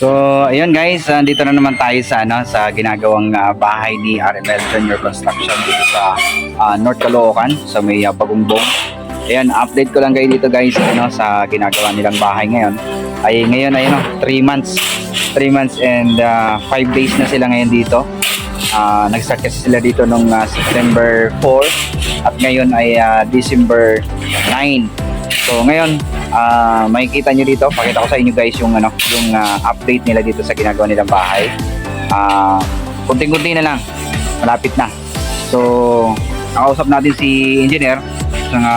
So, ayun guys, dito na naman tayo sa ano sa ginagawang ah, bahay ni RML Junior Construction dito sa ah, North Caloocan sa may uh, Pagumbong. Ayan, update ko lang kayo dito guys ano sa ginagawa nilang bahay ngayon. Ay ngayon ay ano, 3 months. 3 months and 5 days na sila ngayon dito. Ah, nag-start kasi sila dito nung ah, September 4 at ngayon ay ah, December 9. So ngayon, ah makikita nyo dito, pakita ko sa inyo guys yung ano, yung ah, update nila dito sa ginagawa nilang bahay. Ah, kunting-kunti na lang. Malapit na. So, nakausap natin si engineer sa mga,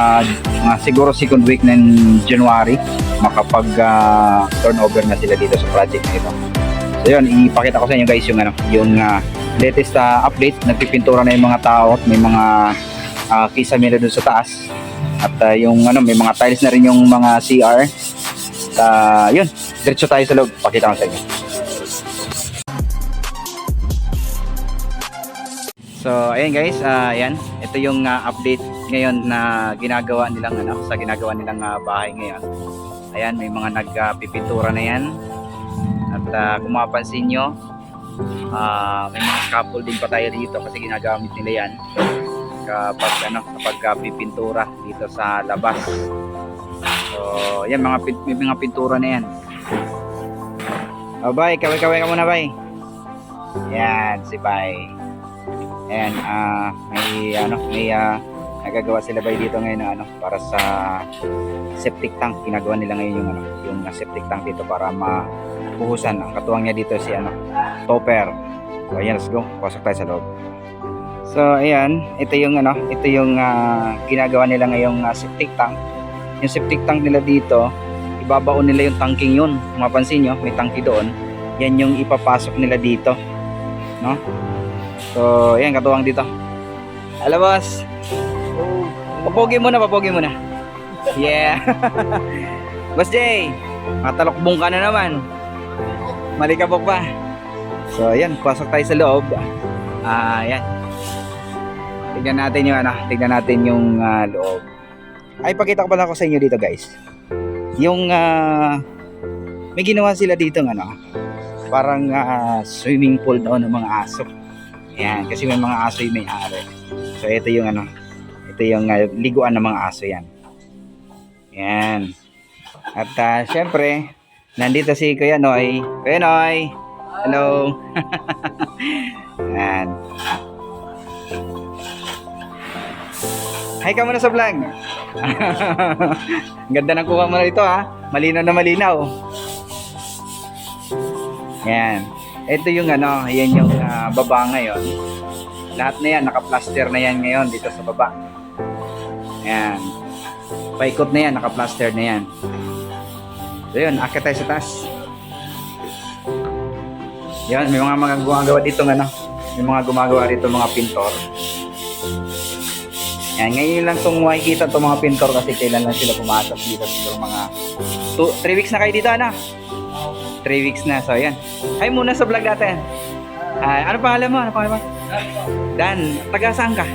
mga siguro second week ng January makapag ah, turnover na sila dito sa project na ito. So yun, ipakita ko sa inyo guys yung ano, yung ah, latest ah, update. Nagpipintura na yung mga tao at may mga uh, kisame na dun sa taas. At ah, yung ano, may mga tiles na rin yung mga CR. At ah, yun, diretso tayo sa loob. Pakita ko sa inyo. So, ayan guys, ah, ayan. Ito yung ah, update ngayon na ginagawa nilang ano, sa ginagawa nilang ah, bahay ngayon. Ayan, may mga nagpipintura na yan. At ah, kung mapapansin nyo, ah, may mga scaffold din pa tayo dito kasi ginagamit nila yan kapag ano, kapag ah, pipintura dito sa labas. So, yan mga may mga pintura na yan. Oh, bye, kaway-kaway ka muna, bye. Yan, si bye. Ayan, ah may ano, may ah, nagagawa sila ba dito ngayon na ano para sa septic tank. Ginagawa nila ngayon yung ano, yung septic tank dito para mapuhusan. Ang katuwang niya dito si ano, topper. So ayan, let's go. Pasok tayo sa loob. So ayan, ito yung ano, ito yung ah, ginagawa nila ngayong ah, septic tank. Yung septic tank nila dito, ibabaon nila yung tanking yun. Kung mapansin nyo, may tangki doon. Yan yung ipapasok nila dito. No? So, ayan, katuwang dito. Boss. Papogi muna, papogi muna. Yeah. boss Jay, matalokbong ka na naman. Malikabok pa. So, ayan, pasok tayo sa loob. Ah, ayan. Tignan natin yung ano, tignan natin yung ah, loob. Ay, pakita ko pala ako sa inyo dito, guys. Yung ah, may ginawa sila dito ng ano, parang ah, swimming pool daw ng mga aso. Yan, kasi may mga aso yung may-ari. So ito yung ano, ito yung uh, liguan ng mga aso yan. Yan. At uh, syempre, nandito si Kuya Noy. Kuya Noy! Hello! yan. Hi ka muna sa vlog. Ang Ganda ng kuha mo na ha. Malinaw na malinaw. Yan. Ito yung ano, yan yung ah, baba ngayon. Lahat na yan, naka-plaster na yan ngayon dito sa baba. Yan. Paikot na yan, naka-plaster na yan. So yun, akit tayo sa taas. Yan, may mga mga gumagawa dito ng ano. May mga gumagawa dito mga pintor. Yan, ngayon lang itong makikita itong mga pintor kasi kailan lang sila pumasok dito. Siguro mga 3 weeks na kayo dito, ano? 3 weeks na. So, yan. Hi muna sa vlog natin. Hi, ano pangalan mo? Ano pangalan mo? Dan, taga saan ka?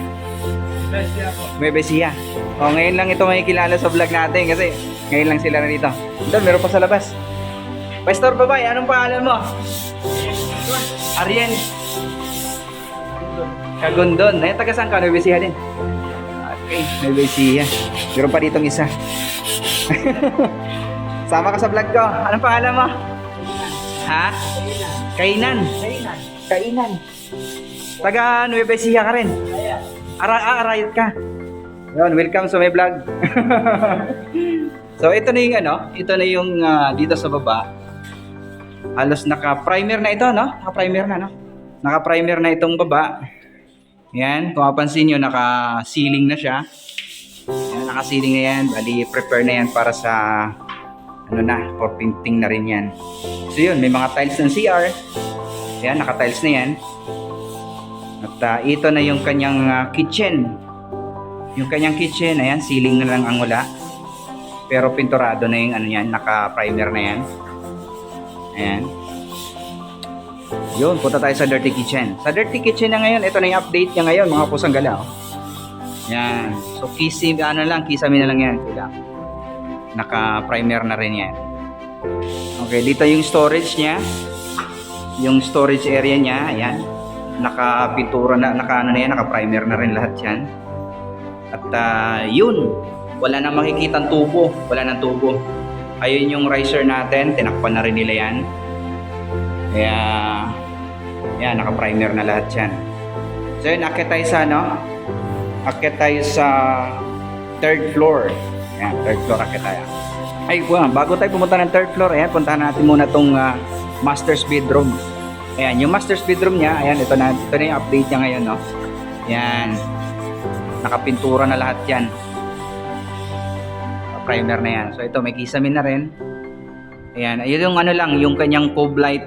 Ecija. O, ngayon lang ito makikilala sa vlog natin kasi ngayon lang sila na dito. Doon, meron pa sa labas. Pastor Babay, anong pangalan mo? Ariel. Kagundon. Eh, taga saan ka? Ecija din. Okay, Nueva Ecija. Meron pa ditong isa. Sama ka sa vlog ko. Anong pangalan mo? Ha? Kainan. Kainan. Taga Nueva Ecija ka rin. Ara ah, ka. Yun, welcome sa my vlog. so ito na yung ano, ito na yung ah, dito sa baba. Halos naka-primer na ito, no? Naka-primer na, no? Naka-primer na itong baba. Yan, kung mapansin nyo, naka-sealing na siya. Yan, naka-sealing na yan. Bali, prepare na yan para sa ano na, for painting na rin yan. So yun, may mga tiles ng CR. Yan, naka-tiles na yan. At ah, ito na yung kanyang ah, kitchen. Yung kanyang kitchen, ayan, ceiling na lang ang wala. Pero pinturado na yung ano yan, naka-primer na yan. Ayan. Yun, punta tayo sa dirty kitchen. Sa dirty kitchen na ngayon, ito na yung update niya ngayon, mga pusang galaw. Yan. So, kisi, ano lang, kisame na lang yan. Kulang. Naka-primer na rin yan. Okay, dito yung storage niya. Yung storage area niya, ayan. Naka-pintura na, naka ano na yan, naka-primer na rin lahat yan. At ah, yun, wala nang makikitang tubo, wala nang tubo. Ayun yung riser natin, tinakpan na rin nila yan. Kaya, yan, naka-primer na lahat yan. So yun, akit tayo sa ano? Akit tayo sa third floor. Yan, third floor akit tayo. Ay, wow, bago tayo pumunta ng third floor, ayan, puntahan natin muna tong ah, master's bedroom. Ayan, yung master's bedroom niya, ayan, ito na, ito na yung update niya ngayon, no? Ayan, nakapintura na lahat yan. Primer na yan. So ito, may kisame na rin. Ayan, ayun yung ano lang, yung kanyang cove light.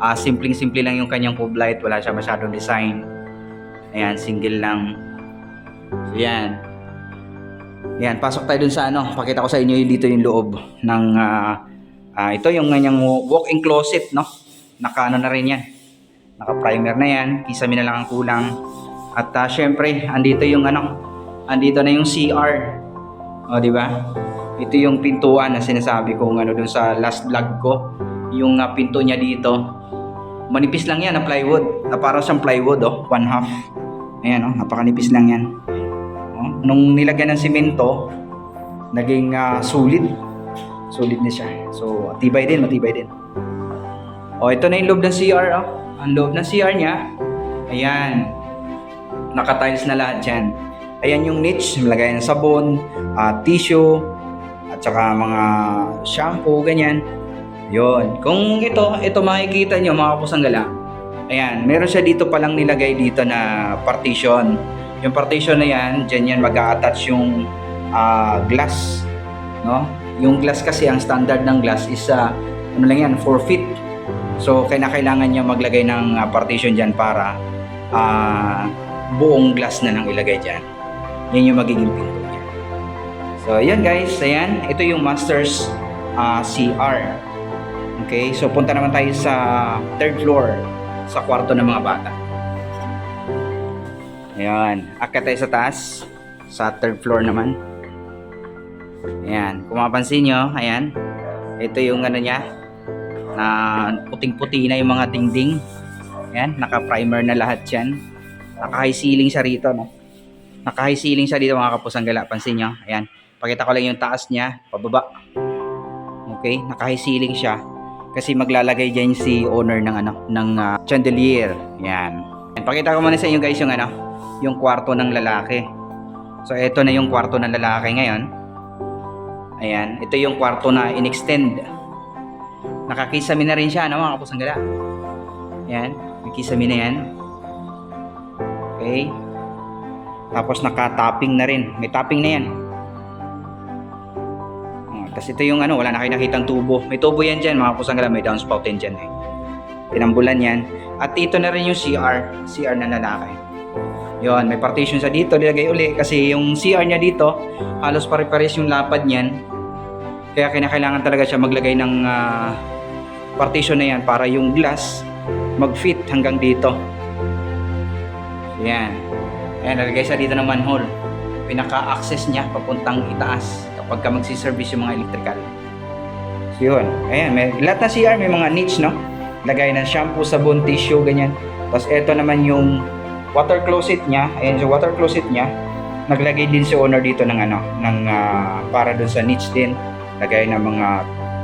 Ah, simpleng-simple lang yung kanyang cove light, wala siya masyadong design. Ayan, single lang. So, yan. Yan, pasok tayo dun sa ano. Pakita ko sa inyo dito yung loob ng ah, ah, ito yung kanyang walk-in closet, no? Naka ano na rin yan. Naka primer na yan. Kisame na lang ang kulang. At ah, syempre, andito yung ano, andito na yung CR. O, di ba? Ito yung pintuan na sinasabi ko ano dun sa last vlog ko. Yung ah, pinto niya dito. Manipis lang yan na plywood. Na parang siyang plywood, oh. One half. Ayan, oh. Napakanipis lang yan. Oh, nung nilagyan ng simento, naging ah, sulit. Sulit na siya. So, tibay din, matibay din. Oh, ito na yung loob ng CR, oh. Ang loob ng CR niya, ayan. Naka-tiles na lahat yan. Ayan yung niche, lagay ng sabon, ah, tissue, at saka mga shampoo, ganyan. Yon. Kung ito, ito makikita nyo mga kapusang. Ayan, meron siya dito palang nilagay dito na partition. Yung partition na yan, dyan yan mag attach yung ah, glass. No? Yung glass kasi, ang standard ng glass is ah, ano lang yan, 4 feet. So, kaya kailangan niya maglagay ng ah, partition dyan para ah, buong glass na lang ilagay dyan. Yan yung magiging pinto niya. So, ayan guys. Ayan. Ito yung Masters ah, CR. Okay. So, punta naman tayo sa third floor sa kwarto ng mga bata. Ayan. Akyat tayo sa taas. Sa third floor naman. Ayan. Kung mapansin nyo, ayan. Ito yung ano niya. Na puting-puti na yung mga dingding. Ayan. Naka-primer na lahat yan. Naka-high ceiling siya rito, no? Naka-high ceiling siya dito mga kapusang gala. Pansin nyo. Ayan. Pakita ko lang yung taas niya. Pababa. Okay. Naka-high ceiling siya. Kasi maglalagay dyan si owner ng ano, ng ah, chandelier. Yan. Yan. Pakita ko muna sa inyo guys yung ano, yung kwarto ng lalaki. So ito na yung kwarto ng lalaki ngayon. Ayan, ito yung kwarto na in-extend. Nakakisami na rin siya, no, mga kapusang gala. Ayan, may kisami na yan. Okay. Tapos naka-topping na rin. May topping na yan. Tapos ito yung ano, wala na kayo nakitang tubo. May tubo yan dyan, mga kapusang gala. May downspout din dyan eh. Tinambulan yan. At ito na rin yung CR. CR na lalaki. Yon, may partition sa dito, nilagay uli kasi yung CR niya dito, halos pare-pares yung lapad niyan. Kaya kinakailangan talaga siya maglagay ng ah, partition na yan para yung glass mag-fit hanggang dito. Yan. Ayan, nalagay siya dito ng manhole. Pinaka-access niya papuntang itaas kapag ka magsiservice yung mga electrical. So yun. Ayan, may, lahat na CR may mga niche, no? Lagay ng shampoo, sabon, tissue, ganyan. Tapos ito naman yung water closet niya. Ayan, yung water closet niya. Naglagay din si owner dito ng ano, ng ah, para dun sa niche din. Lagay ng mga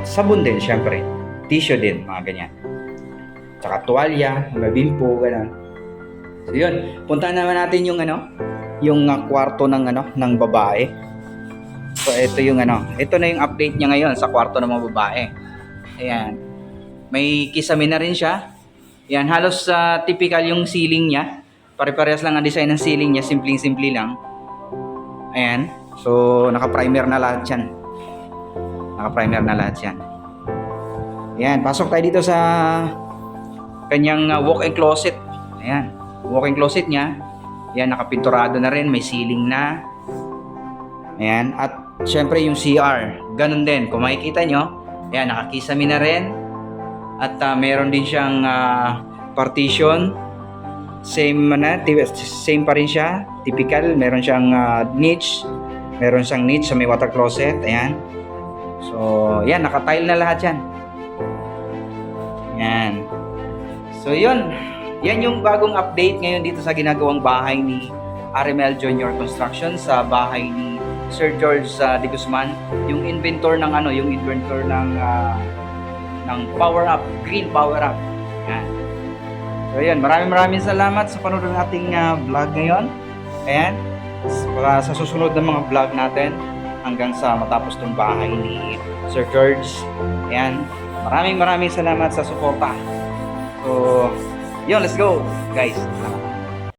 sabon din, syempre. Tissue din, mga ganyan. Tsaka tuwalya, mga bimpo, ganun. So yun, puntahan naman natin yung ano, yung ah, kwarto ng ano, ng babae. So ito yung ano, ito na yung update niya ngayon sa kwarto ng mga babae. Ayan. May kisame na rin siya. Ayan, halos sa typical yung ceiling niya. Pare-parehas lang ang design ng ceiling niya, simpleng-simple lang. Ayan. So, naka-primer na lahat yan. Naka-primer na lahat yan. Ayan, pasok tayo dito sa kanyang uh, walk-in closet. Ayan, walk-in closet niya. Ayan, nakapinturado na rin, may ceiling na. Ayan, at syempre yung CR, ganun din. Kung makikita nyo, ayan, nakakisami na rin. At uh, meron din siyang ah, partition. Same na, same pa rin siya. Typical, meron siyang ah, niche. Meron siyang niche sa may water closet. Ayan. So, So, yan, nakatile na lahat yan. Yan. So, yun. Yan yung bagong update ngayon dito sa ginagawang bahay ni RML Junior Construction sa bahay ni Sir George uh, de Guzman. Yung inventor ng ano, yung inventor ng ah, ng Power Up, Green Power Up. Yan. So, yan. Maraming maraming salamat sa panonood ng ating ah, vlog ngayon. Ayan. Para sa susunod na mga vlog natin hanggang sa matapos tong bahay ni Sir George. Ayan. Maraming maraming salamat sa suporta. So, yun, let's go, guys.